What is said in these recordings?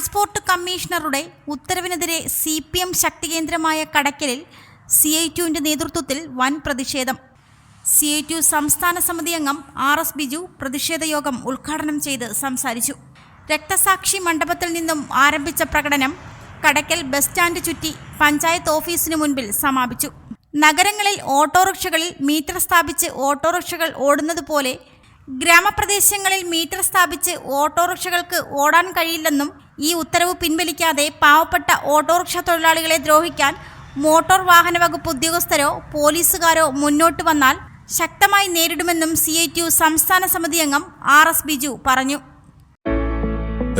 Transport കമ്മീഷണറുടെ ഉത്തരവിനെതിരെ C P M ശക്തികേന്ദ്രമായ കടയ്ക്കലിൽ സി ഐ ടുവിന്റെ നേതൃത്വത്തിൽ വൻ പ്രതിഷേധം. സി ഐ ടു സംസ്ഥാന സമിതി അംഗം ആർ എസ് ബിജു പ്രതിഷേധ യോഗം ഉദ്ഘാടനം ചെയ്ത് സംസാരിച്ചു. രക്തസാക്ഷി മണ്ഡപത്തിൽ നിന്നും ആരംഭിച്ച പ്രകടനം കടക്കൽ ബസ് സ്റ്റാൻഡ് ചുറ്റി പഞ്ചായത്ത് ഓഫീസിനു മുൻപിൽ സമാപിച്ചു. നഗരങ്ങളിൽ ഓട്ടോറിക്ഷകളിൽ മീറ്റർ സ്ഥാപിച്ച് ഓട്ടോറിക്ഷകൾ ഓടുന്നത് പോലെ ഗ്രാമപ്രദേശങ്ങളിൽ മീറ്റർ സ്ഥാപിച്ച് ഓട്ടോറിക്ഷകൾക്ക് ഓടാൻ കഴിയില്ലെന്നും ഈ ഉത്തരവ് പിൻവലിക്കാതെ പാവപ്പെട്ട ഓട്ടോറിക്ഷ തൊഴിലാളികളെ ദ്രോഹിക്കാൻ മോട്ടോർ വാഹന വകുപ്പ് ഉദ്യോഗസ്ഥരോ പോലീസുകാരോ മുന്നോട്ട് വന്നാൽ ശക്തമായി നേരിടുമെന്നും സി ഐ ടി യു സംസ്ഥാന സമിതി അംഗം ആർ എസ് ബിജു പറഞ്ഞു.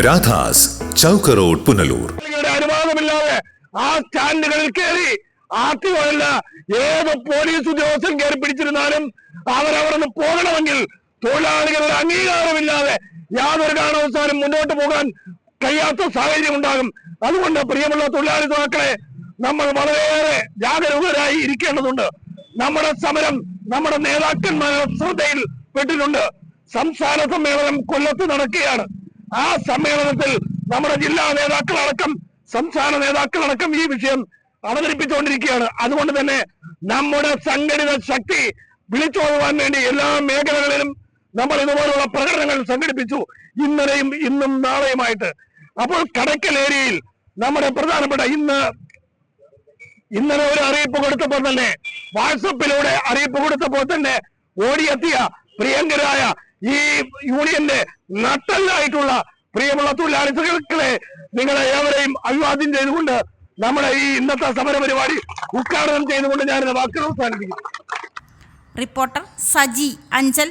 രാധാസ് ചൗക്ക് റോഡ് പുനലൂർ. അനുവാദമില്ലാതെ ആ സ്റ്റാൻഡുകളിൽ കയറി ആർട്ടിഒല്ല ഏത് പോലീസ് ഉദ്യോഗസ്ഥൻ കയറി പിടിച്ചിരുന്നാലും അവരവിടെ നിന്ന് പോകണമെങ്കിൽ തൊഴിലാളികളുടെ അംഗീകാരമില്ലാതെ യാതൊരു കാരണവശാലും മുന്നോട്ട് പോകാൻ കഴിയാത്ത സാഹചര്യം ഉണ്ടാകും അതുകൊണ്ട് പ്രിയമുള്ള തൊഴിലാളി മക്കളെ നമ്മൾ വളരെയേറെ ജാഗരൂകരായി ഇരിക്കേണ്ടതുണ്ട്. നമ്മുടെ സമരം നമ്മുടെ നേതാക്കന്മാരുടെ ശ്രദ്ധയിൽ പെട്ടിട്ടുണ്ട്. സംസ്ഥാന സമ്മേളനം കൊല്ലത്ത് നടക്കുകയാണ്. ആ സമ്മേളനത്തിൽ നമ്മുടെ ജില്ലാ നേതാക്കളടക്കം സംസ്ഥാന നേതാക്കളടക്കം ഈ വിഷയം അവതരിപ്പിച്ചുകൊണ്ടിരിക്കുകയാണ്. അതുകൊണ്ട് തന്നെ നമ്മുടെ സംഘടിത ശക്തി വിളിച്ചോടുവാൻ വേണ്ടി എല്ലാ മേഖലകളിലും നമ്മൾ ഇതുപോലുള്ള പ്രകടനങ്ങൾ സംഘടിപ്പിച്ചു ഇന്നലെയും ഇന്നും നാളെയുമായിട്ട്. അപ്പോൾ കടക്കൽ ഏരിയയിൽ നമ്മുടെ പ്രധാനപ്പെട്ട ഇന്ന് ഇന്നലെ ഒരു അറിയിപ്പ് കൊടുത്തപ്പോൾ തന്നെ വാട്സപ്പിലൂടെ അറിയിപ്പ് കൊടുത്തപ്പോൾ തന്നെ ഓടിയെത്തിയ പ്രിയങ്കരായ ഈ യൂണിയന്റെ നട്ടല്ലായിട്ടുള്ള പ്രിയമുള്ള തൊഴിലാളി സുഹൃത്തുക്കളെ നിങ്ങളെ ഏവരെയും അഭിവാദ്യം ചെയ്തുകൊണ്ട് നമ്മുടെ ഈ ഇന്നത്തെ സമര പരിപാടി ഉദ്ഘാടനം ചെയ്തുകൊണ്ട് ഞാൻ വാക്കുകൾ അവസാനിപ്പിക്കുന്നു. റിപ്പോർട്ടർ സജി അഞ്ചൽ.